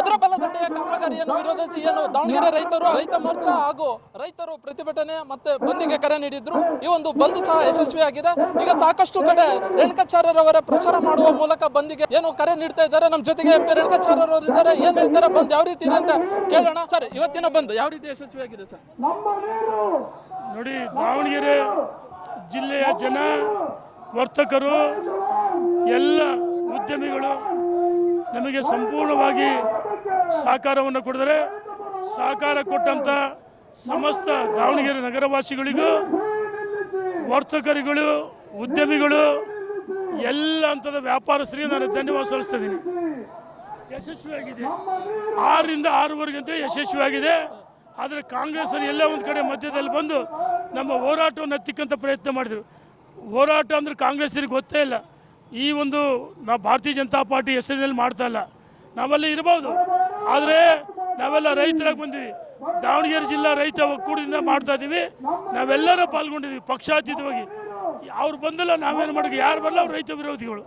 ಭದ್ರಬಲ ದಂಡೆಯ ಕಾಮಗಾರಿಯನ್ನು ವಿರೋಧಿಸಿ ಏನು ದಾವಣಗೆರೆ ರೈತರು, ರೈತ ಮೋರ್ಚಾ ಹಾಗೂ ರೈತರು ಪ್ರತಿಭಟನೆ ಮತ್ತೆ ಬಂದಿಗೆ ಕರೆ ನೀಡಿದ್ರು. ಈ ಒಂದು ಬಂದ್ ಸಹ ಯಶಸ್ವಿಯಾಗಿದೆ. ಈಗ ಸಾಕಷ್ಟು ಕಡೆ ರೇಣುಕಾಚಾರ್ಯರವರ ಪ್ರಚಾರ ಮಾಡುವ ಮೂಲಕ ಬಂದಿಗೆ ಏನು ಕರೆ ನೀಡ್ತಾ ಇದ್ದಾರೆ. ನಮ್ಮ ಜೊತೆಗೆ ಎಂ ಇದ್ದಾರೆ. ಏನ್ ಹೇಳ್ತಾರೆ? ಬಂದ್ ಯಾವ ರೀತಿ ಇದೆ ಅಂತ ಕೇಳೋಣ. ಸರ್, ಇವತ್ತಿನ ಬಂದ್ ಯಾವ ರೀತಿ ಯಶಸ್ವಿಯಾಗಿದೆ ಸರ್? ನೋಡಿ, ದಾವಣಗೆರೆ ಜಿಲ್ಲೆಯ ಜನ, ವರ್ತಕರು, ಎಲ್ಲ ಉದ್ಯಮಿಗಳು ನಮಗೆ ಸಂಪೂರ್ಣವಾಗಿ ಸಹಕಾರವನ್ನು ಕೊಡಿದರೆ ಸಹಕಾರ ಕೊಟ್ಟಂಥ ಸಮಸ್ತ ದಾವಣಗೆರೆ ನಗರವಾಸಿಗಳಿಗೂ, ವರ್ತಕರುಗಳು, ಉದ್ಯಮಿಗಳು, ಎಲ್ಲ ಹಂತದ ವ್ಯಾಪಾರಸ್ಥರಿಗೆ ನಾನು ಧನ್ಯವಾದ ಸಲ್ಲಿಸ್ತಾ ಇದ್ದೀನಿ ಯಶಸ್ವಿಯಾಗಿದೆ. ಆರರಿಂದ ಆರೂವರೆಗೆ ಅಂತ ಯಶಸ್ವಿಯಾಗಿದೆ. ಆದರೆ ಕಾಂಗ್ರೆಸ್ಸರು ಎಲ್ಲ ಒಂದು ಕಡೆ ಮಧ್ಯದಲ್ಲಿ ಬಂದು ನಮ್ಮ ಹೋರಾಟವನ್ನು ಹತ್ತಿಕ್ಕಂಥ ಪ್ರಯತ್ನ ಮಾಡಿದರು. ಹೋರಾಟ ಅಂದ್ರೆ ಕಾಂಗ್ರೆಸ್ಸಿಗೆ ಗೊತ್ತೇ ಇಲ್ಲ. ಈ ಒಂದು ನಾವು ಭಾರತೀಯ ಜನತಾ ಪಾರ್ಟಿ ಹೆಸರಿನಲ್ಲಿ ಮಾಡ್ತಾ ಇಲ್ಲ. ನಾವೆಲ್ಲ ಇರ್ಬೋದು. ಆದರೆ ನಾವೆಲ್ಲ ರೈತರಾಗಿ ಬಂದ್ವಿ. ದಾವಣಗೆರೆ ಜಿಲ್ಲಾ ರೈತ ಒಕ್ಕೂಟದಿಂದ ಮಾಡ್ತಾ ಇದ್ದೀವಿ ನಾವೆಲ್ಲರೂ ಪಾಲ್ಗೊಂಡಿದ್ದೀವಿ ಪಕ್ಷಾತೀತವಾಗಿ. ಅವ್ರು ಬಂದಲ್ಲ ನಾವೇನು ಮಾಡಿದ್ವಿ ಯಾರು ಬರಲ್ಲ ಅವ್ರು ರೈತ ವಿರೋಧಿಗಳು.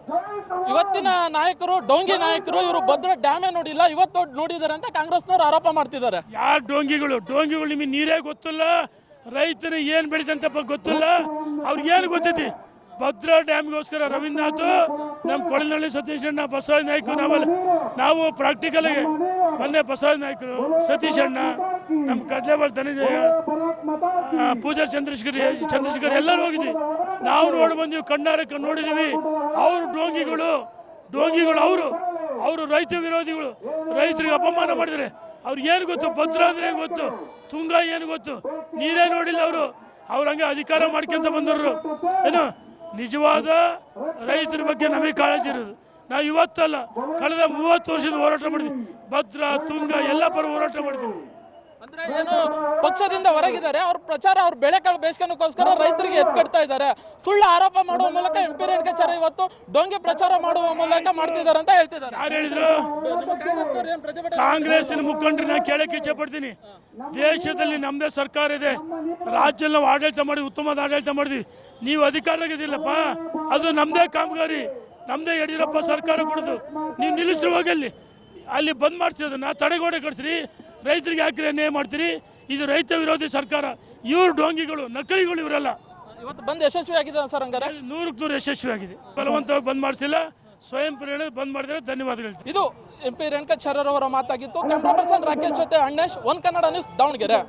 ಇವತ್ತಿನ ನಾಯಕರು ಡೋಂಗಿ ನಾಯಕರು ಇವರು ಭದ್ರ ಡ್ಯಾಮೇ ನೋಡಿಲ್ಲ ಇವತ್ತು ನೋಡಿದ್ದಾರೆ ಅಂತ ಕಾಂಗ್ರೆಸ್ನವರು ಆರೋಪ ಮಾಡ್ತಿದ್ದಾರೆ. ಯಾರು ಡೋಂಗಿಗಳು? ಡೋಂಗಿಗಳು ನಿಮಗೆ ನೀರೇ ಗೊತ್ತಿಲ್ಲ? ರೈತರು ಏನು ಬೆಳೀತಂತಪ್ಪ ಗೊತ್ತಿಲ್ಲ? ಅವ್ರಿಗೆ ಏನು ಗೊತ್ತೈತಿ? ಭದ್ರಾ ಡ್ಯಾಮ್ಗೋಸ್ಕರ ರವೀಂದ್ರನಾಥ್ ನಮ್ಮ ಕೊಳನಹಳ್ಳಿ ಸತೀಶ್ ಅಣ್ಣ, ಬಸವರಾಜ ನಾಯ್ಕು ನಾವಲ್ಲಿ ನಾವು ಪ್ರಾಕ್ಟಿಕಲ್ ಮೊನ್ನೆ ಬಸವರಾಜ ನಾಯ್ಕರು, ಸತೀಶ್ ಅಣ್ಣ ನಮ್ಮ ಕಡ್ಲೆಬಾಳ್ ಧನಂಜಯ ಪೂಜಾ ಚಂದ್ರಶೇಖರ್ ಚಂದ್ರಶೇಖರ್ ಎಲ್ಲರೂ ಹೋಗಿದ್ವಿ. ನಾವು ನೋಡಿ ಬಂದೀವಿ, ಕಣ್ಣಾರಕ್ಕೆ ಕಣ್ಣು ನೋಡಿದೀವಿ. ಅವರು ಡೋಂಗಿಗಳು ಡೋಂಗಿಗಳು ಅವರು. ಅವರು ರೈತ ವಿರೋಧಿಗಳು. ರೈತರಿಗೆ ಅಪಮಾನ ಮಾಡಿದರೆ, ಅವ್ರಿಗೆ ಏನು ಗೊತ್ತು? ಭದ್ರ ಅಂದ್ರೆ ಗೊತ್ತು? ತುಂಗ ಏನು ಗೊತ್ತು? ನೀರೇ ನೋಡಿಲ್ಲ ಅವರು. ಅವ್ರ ಹಂಗೆ ಅಧಿಕಾರ ಮಾಡ್ಕೊಂತ ಬಂದರು ಏನು? ನಿಜವಾದ ರೈತರ ಬಗ್ಗೆ ನಮಗೆ ಕಾಳಜಿ ಇರೋದು. ನಾವು ಇವತ್ತಲ್ಲ ಕಳೆದ ಮೂವತ್ತು ವರ್ಷದ ಹೋರಾಟ ಮಾಡಿದ್ವಿ. ಭದ್ರ ತುಂಗ ಎಲ್ಲ ಪರ ಹೋರಾಟ ಮಾಡಿದ್ವಿ. ಅಂದ್ರೆ ಏನು ಪಕ್ಷದಿಂದ ಹೊರಗಿದ್ದಾರೆ ಅವ್ರ ಪ್ರಚಾರ ಅವ್ರ ಬೆಳೆಕಾಳು ಬೇಸ್ಕೊಳಕ್ಕೋಸ್ಕರ ರೈತರಿಗೆ ಎತ್ಕಡ್ತಾ ಇದ್ದಾರೆ. ಸುಳ್ಳು ಆರೋಪ ಮಾಡುವ ಮೂಲಕ ಎಂ ಪಿ ರೇಣುಕಾಚಾರ್ಯ ಇವತ್ತು ಡೊಂಗೆ ಪ್ರಚಾರ ಮಾಡುವ ಮೂಲಕ ಮಾಡ್ತಿದ್ದಾರೆ ಅಂತ ಹೇಳ್ತಿದ್ದಾರೆ. ಯಾರು ಹೇಳಿದ್ರು? ನಾ ಕಾಂಗ್ರೆಸ್ಸಿನ ನಾನು ಕೇಳಕ್ಕೆ ಇಚ್ಛೆ ಪಡ್ತೀನಿ. ದೇಶದಲ್ಲಿ ನಮ್ಮದೇ ಸರ್ಕಾರ ಇದೆ. ರಾಜ್ಯದಲ್ಲಿ ನಾವು ಆಡಳಿತ ಮಾಡಿ ಉತ್ತಮವಾದ ಆಡಳಿತ ಮಾಡಿದ್ವಿ. ನೀವು ಅಧಿಕಾರದಾಗಿದ್ದಿಲ್ಲಪ್ಪ ಅದು ನಮ್ಮದೇ ಕಾಮಗಾರಿ. ನಮ್ಮದೇ ಯಡಿಯೂರಪ್ಪ ಸರ್ಕಾರ ಕೊಡೋದು. ನೀವು ನಿಲ್ಲಿಸ್ರು ಹೋಗಿ ಅಲ್ಲಿ. ಅಲ್ಲಿ ಬಂದ್ ಮಾಡಿಸೋದನ್ನ ತಡೆಗೋಡೆ ಕಟ್ಸ್ರಿ. ರೈತರಿಗೆ ಯಾಕೆ ಅನ್ಯಾಯ ಮಾಡ್ತೀರಿ? ಇದು ರೈತ ವಿರೋಧಿ ಸರ್ಕಾರ. ಇವ್ರು ಡೋಂಗಿಗಳು ನಕಲಿಗಳು ಇವರೆಲ್ಲ. ಇವತ್ತು ಬಂದ್ ಯಶಸ್ವಿ ಆಗಿದೆ ಸರ್ ಹಂಗಾರೆ? ನೂರಕ್ಕೆ ನೂರು ಯಶಸ್ವಿ ಆಗಿದೆ ಬಲವಂತವಾಗಿ ಬಂದ್ ಮಾಡಿಸಿಲ್ಲ. ಸ್ವಯಂ ಪ್ರೇರಣೆ ಬಂದ್ ಮಾಡಿದರೆ ಧನ್ಯವಾದಗಳು ಇದು ಎಂ ಪಿ ರೇಣುಕಾಚಾರ್ಯರವರ ಮಾತಾಗಿತ್ತು. ಕ್ಯಾಮ್ರಾ ಪರ್ಸನ್ ರಾಕೇಶ್ ಜೊತೆ ಅಣ್ಣೇಶ್, ಒನ್ ಕನ್ನಡ ನ್ಯೂಸ್ ದಾವಣಗೆರೆ.